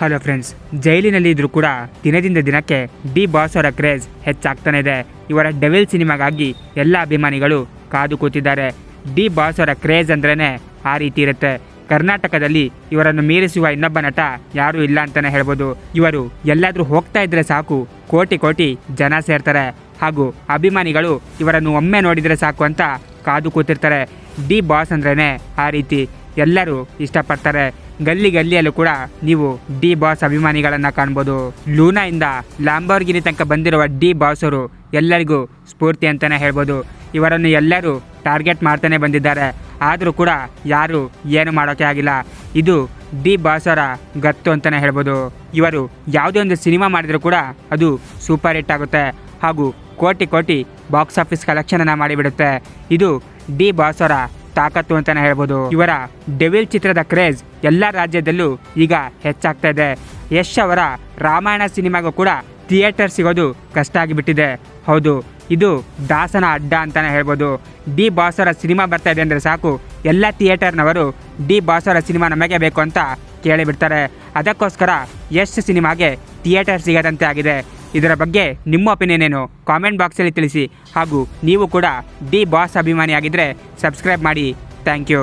Hello friends ಜೈಲಿನಲ್ಲಿ ಇದ್ರೂ ಕೂಡ ದಿನದಿಂದ ದಿನಕ್ಕೆ ಡಿ ಬಾಸ್ ಅವರ ಕ್ರೇಜ್ ಹೆಚ್ಚಾಗ್ತಾನೆ ಇದೆ. ಇವರ ಡೆವಿಲ್ ಸಿನಿಮಾಗಾಗಿ ಎಲ್ಲ ಅಭಿಮಾನಿಗಳು ಕಾದು ಕೂತಿದ್ದಾರೆ. ಡಿ ಬಾಸ್ ಅವರ ಕ್ರೇಜ್ ಅಂದ್ರೇ ಆ ರೀತಿ ಇರುತ್ತೆ. ಕರ್ನಾಟಕದಲ್ಲಿ ಇವರನ್ನು ಮೀರಿಸುವ ಇನ್ನೊಬ್ಬ ನಟ ಯಾರೂ ಇಲ್ಲ ಅಂತಾನೆ ಹೇಳ್ಬೋದು. ಇವರು ಎಲ್ಲಾದರೂ ಹೋಗ್ತಾ ಇದ್ರೆ ಸಾಕು, ಕೋಟಿ ಕೋಟಿ ಜನ ಸೇರ್ತಾರೆ. ಹಾಗೂ ಅಭಿಮಾನಿಗಳು ಇವರನ್ನು ಒಮ್ಮೆ ನೋಡಿದರೆ ಸಾಕು ಅಂತ ಕಾದು ಕೂತಿರ್ತಾರೆ. ಡಿ ಬಾಸ್ ಅಂದ್ರೇ ಆ ರೀತಿ ಎಲ್ಲರೂ ಇಷ್ಟಪಡ್ತಾರೆ. ಗಲ್ಲಿ ಗಲ್ಲಿಯಲ್ಲೂ ಕೂಡ ನೀವು ಡಿ ಬಾಸ್ ಅಭಿಮಾನಿಗಳನ್ನ ಕಾಣ್ಬೋದು. ಇಂದ ಲ್ಯಾಂಬೋರ್ಗಿನಿ ತನಕ ಬಂದಿರುವ ಡಿ ಬಾಸ್ ಅವರು ಎಲ್ಲರಿಗೂ ಸ್ಫೂರ್ತಿ ಅಂತಾನೆ ಹೇಳ್ಬೋದು. ಇವರನ್ನು ಎಲ್ಲರೂ ಟಾರ್ಗೆಟ್ ಮಾಡ್ತಾನೆ ಬಂದಿದ್ದಾರೆ. ಆದರೂ ಕೂಡ ಯಾರು ಏನು ಮಾಡೋಕೆ ಆಗಿಲ್ಲ. ಇದು ಡಿ ಬಾಸರ ಗತ್ತು ಅಂತಾನೆ ಹೇಳ್ಬೋದು. ಇವರು ಯಾವುದೇ ಒಂದು ಸಿನಿಮಾ ಮಾಡಿದರೂ ಕೂಡ ಅದು ಸೂಪರ್ ಹಿಟ್ ಆಗುತ್ತೆ. ಹಾಗೂ ಕೋಟಿ ಕೋಟಿ ಬಾಕ್ಸ್ ಆಫೀಸ್ ಕಲೆಕ್ಷನ್ ಅನ್ನ ಮಾಡಿಬಿಡುತ್ತೆ. ಇದು ಡಿ ಬಾಸರ ತಾಕತ್ತು ಅಂತಾನೆ ಹೇಳ್ಬೋದು. ಇವರ ಡೆವಿಲ್ ಚಿತ್ರದ ಕ್ರೇಜ್ ಎಲ್ಲ ರಾಜ್ಯದಲ್ಲೂ ಈಗ ಹೆಚ್ಚಾಗ್ತಾ ಇದೆ. ಯಶ್ ಅವರ ರಾಮಾಯಣ ಸಿನಿಮಾಗೂ ಕೂಡ ಥಿಯೇಟರ್ ಸಿಗೋದು ಕಷ್ಟ ಆಗಿಬಿಟ್ಟಿದೆ. ಹೌದು, ಇದು ದಾಸನ ಅಡ್ಡ ಅಂತಾನೆ ಹೇಳ್ಬೋದು. ಡಿ ಬಾಸರ ಸಿನಿಮಾ ಬರ್ತಾ ಇದೆ ಅಂದರೆ ಸಾಕು. ಎಲ್ಲ ಥಿಯೇಟರ್ನವರು ಡಿ ಬಾಸರ ಸಿನಿಮಾ ನಮಗೆ ಬೇಕು ಅಂತ ಕೇಳಿಬಿಡ್ತಾರೆ. ಅದಕ್ಕೋಸ್ಕರ ಯಶ್ ಸಿನಿಮಾಗೆ ಥಿಯೇಟರ್ ಸಿಗದಂತೆ ಆಗಿದೆ. ಇದರ ಬಗ್ಗೆ ನಿಮ್ಮ ಒಪಿನಿಯನ್ ಏನು? ಕಾಮೆಂಟ್ ಬಾಕ್ಸಲ್ಲಿ ತಿಳಿಸಿ. ಹಾಗೂ ನೀವು ಕೂಡ ದಿ ಬಾಸ್ ಅಭಿಮಾನಿಯಾಗಿದ್ದರೆ ಸಬ್ಸ್ಕ್ರೈಬ್ ಮಾಡಿ. Thank you.